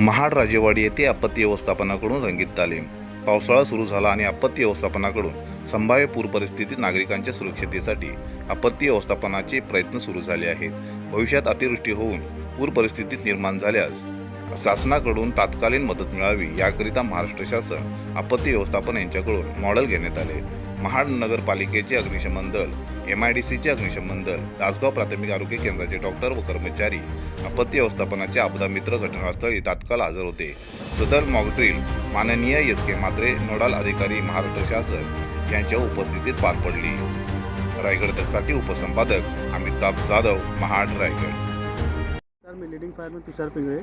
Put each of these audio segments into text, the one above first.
महाड राजेवाडी येथे आपत्ती व्यवस्थापनाकडून रंगीत तालीम. पावसाळा सुरू झाला आणि आपत्ती व्यवस्थापनाकडून संभाव्य पूर परिस्थितीत नागरिकांच्या सुरक्षतेसाठी आपत्ती व्यवस्थापनाचे प्रयत्न सुरू झाले आहेत. भविष्यात अतिवृष्टी होऊन पूर परिस्थितीत निर्माण झाल्यास शासनाकडून तात्कालीन मदत मिळावी याकरिता महाराष्ट्र शासन आपत्ती व्यवस्थापन यांच्याकडून मॉडेल घेण्यात आले. महाड नगरपालिकेचे अग्निशमन दल एम आय डी सीचे अग्निशमन दल तासगाव प्राथमिक आरोग्य केंद्राचे डॉक्टर व कर्मचारी आपत्ती व्यवस्थापनाचे आपदा मित्र घटनास्थळी तात्काळ हजर होते. सदर मॉकड्रिल माननीय एस के मात्रे नोडाल अधिकारी महाराष्ट्र शासन यांच्या उपस्थितीत पार पडली. रायगड तकसाठी उपसंपादक अमिताभ जाधव महाड रायगड. सर मी लिडिंग फायरमॅन तुषार पिंगळे.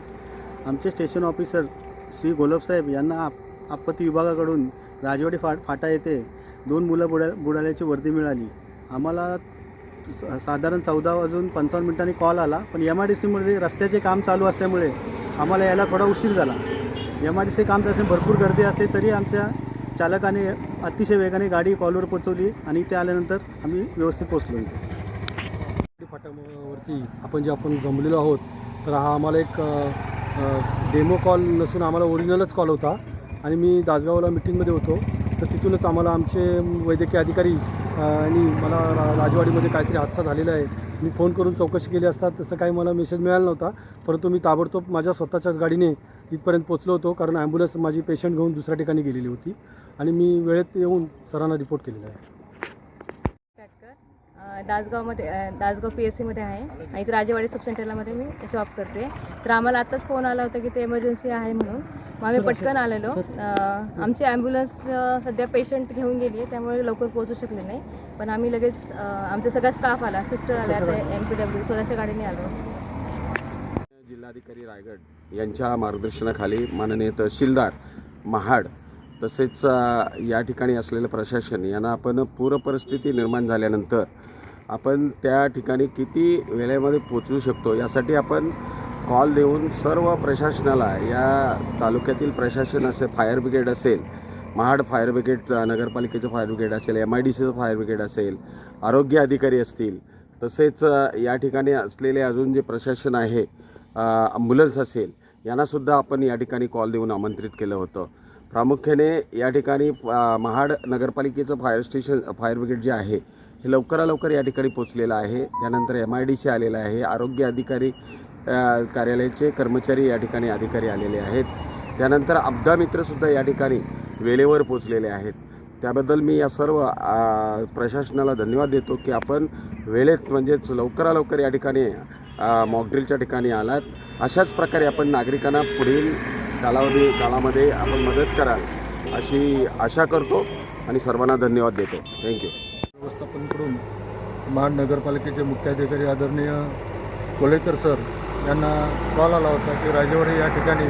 आमचे स्टेशन ऑफिसर श्री गोलबसाहेब यांना आपत्ती विभागाकडून राजवाडी फाट फाटा येथे दोन मुलं बुडा बुडाल्याची वर्दी मिळाली. आम्हाला साधारण चौदा वाजून पंचावन्न मिनिटांनी कॉल आला पण एम आय डी सीमध्ये रस्त्याचे काम चालू असल्यामुळे आम्हाला यायला थोडा उशीर झाला. एम आय डी सी काम चालू भरपूर गर्दी असली तरी आमच्या चालकाने अतिशय वेगाने गाडी कॉलवर पोचवली आणि ते आल्यानंतर आम्ही व्यवस्थित पोचलो फाटावरती आपण जे आपण जमलेलो आहोत तर हा आम्हाला एक डेमो कॉल नसून आम्हाला ओरिजिनलच कॉल होता. आणि मी दासगावला मिटिंगमध्ये होतो. तर तिथूनच आम्हाला आमचे वैद्यकीय अधिकारी आणि मला रा राजवाडीमध्ये काहीतरी हादसा झालेला आहे. मी फोन करून चौकशी केली असता तसं काही मला मेसेज मिळाला नव्हता. परंतु मी ताबडतोब माझ्या स्वतःच्याच गाडीने इथपर्यंत पोचलो होतो कारण ॲम्ब्युलन्स माझी पेशंट घेऊन दुसऱ्या ठिकाणी गेलेली होती. आणि मी वेळेत येऊन सरांना रिपोर्ट केलेला आहे. दासगावमध्ये दासगाव पी एस सीमध्ये आहे. आणि इथे राजेवाडी सब सेंटरलामध्ये मी जॉब करते. तर आम्हाला आत्ताच फोन आला होता की ते एमर्जन्सी आहे म्हणून. मग आम्ही पटकन आलेलो. आमची ॲम्ब्युलन्स सध्या पेशंट घेऊन गेली आहे. त्यामुळे लवकर पोहोचू शकले नाही. पण आम्ही लगेच आमचा सगळा स्टाफ आला. सिस्टर आल्या आता एम पी डब्ल्यू स्वतःच्या गाडीने आलो. जिल्हाधिकारी रायगड यांच्या मार्गदर्शनाखाली माननीय तहसीलदार महाड तसेच या ठिकाणी असलेलं प्रशासन यांना आपण पूरपरिस्थिती निर्माण झाल्यानंतर आपण त्या ठिकाणी किती वेळेमध्ये पोचवू शकतो यासाठी आपण कॉल देऊन सर्व प्रशासनाला या तालुक्यातील प्रशासन असेल फायर ब्रिगेड असेल महाड फायर ब्रिगेड नगरपालिकेचं फायर ब्रिगेड असेल एम आय डी सीचं फायर ब्रिगेड असेल आरोग्य अधिकारी असतील तसेच या ठिकाणी असलेले अजून जे प्रशासन आहे ॲम्ब्युलन्स असेल यांनासुद्धा आपण या ठिकाणी कॉल देऊन आमंत्रित केलं होतं. प्रामुख्याने या ठिकाणी महाड नगरपालिकेचं फायर स्टेशन फायर ब्रिगेड जे आहे हे लवकरात लवकर या ठिकाणी पोचलेलं आहे. त्यानंतर एम आय डी सी आलेलं आहे. आरोग्य अधिकारी कार्यालयाचे कर्मचारी या ठिकाणी अधिकारी आलेले आहेत. त्यानंतर आपदा मित्रसुद्धा या ठिकाणी वेळेवर पोचलेले आहेत. त्याबद्दल मी या सर्व प्रशासनाला धन्यवाद देतो की आपण वेळेत म्हणजेच लवकरात लवकर या ठिकाणी मॉकड्रिलच्या ठिकाणी आलात. अशाच प्रकारे आपण नागरिकांना पुढील कालावधी काळामध्ये आपण मदत कराल अशी आशा करतो आणि सर्वांना धन्यवाद देतो. थँक्यू व्यवस्थापनकडून महानगरपालिकेचे मुख्याधिकारी आदरणीय कोलेकर सर यांना कॉल आला होता की राजेवाडी या ठिकाणी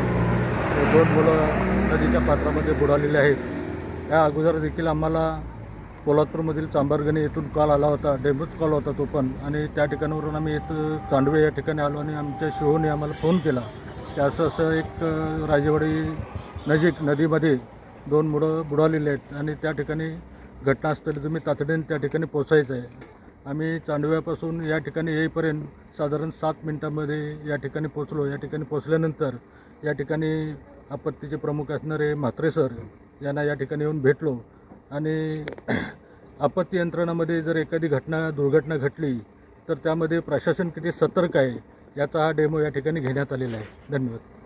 दोन मुलं नदीच्या पात्रामध्ये बुडालेले आहेत. या अगोदर देखील आम्हाला कोल्हापूरमधील चांबरगणी येथून कॉल आला होता डेमोच कॉल होता तो पण. आणि त्या ठिकाणावरून आम्ही येथं चांडवे या ठिकाणी आलो आणि आमच्या शिवने आम्हाला फोन केला. की असं असं एक राजेवाडी नजीक नदीमध्ये दोन मुडं बुडालेले आहेत आणि त्या ठिकाणी घटनास्थळी तुम्ही तातडीने त्या ठिकाणी पोचायचं आहे. आम्ही चांदव्यापासून या ठिकाणी येईपर्यंत साधारण सात मिनटामध्ये या ठिकाणी पोचलो या ठिकाणी पोचल्यानंतर या ठिकाणी आपत्तीचे प्रमुख असणारे म्हात्रे सर यांना या ठिकाणी येऊन भेटलो आणि आपत्ती यंत्रणामध्ये जर एखादी घटना दुर्घटना घटली तर त्यामध्ये प्रशासन किती सतर्क आहे याचा हा डेमो या ठिकाणी घेण्यात आलेला आहे. धन्यवाद.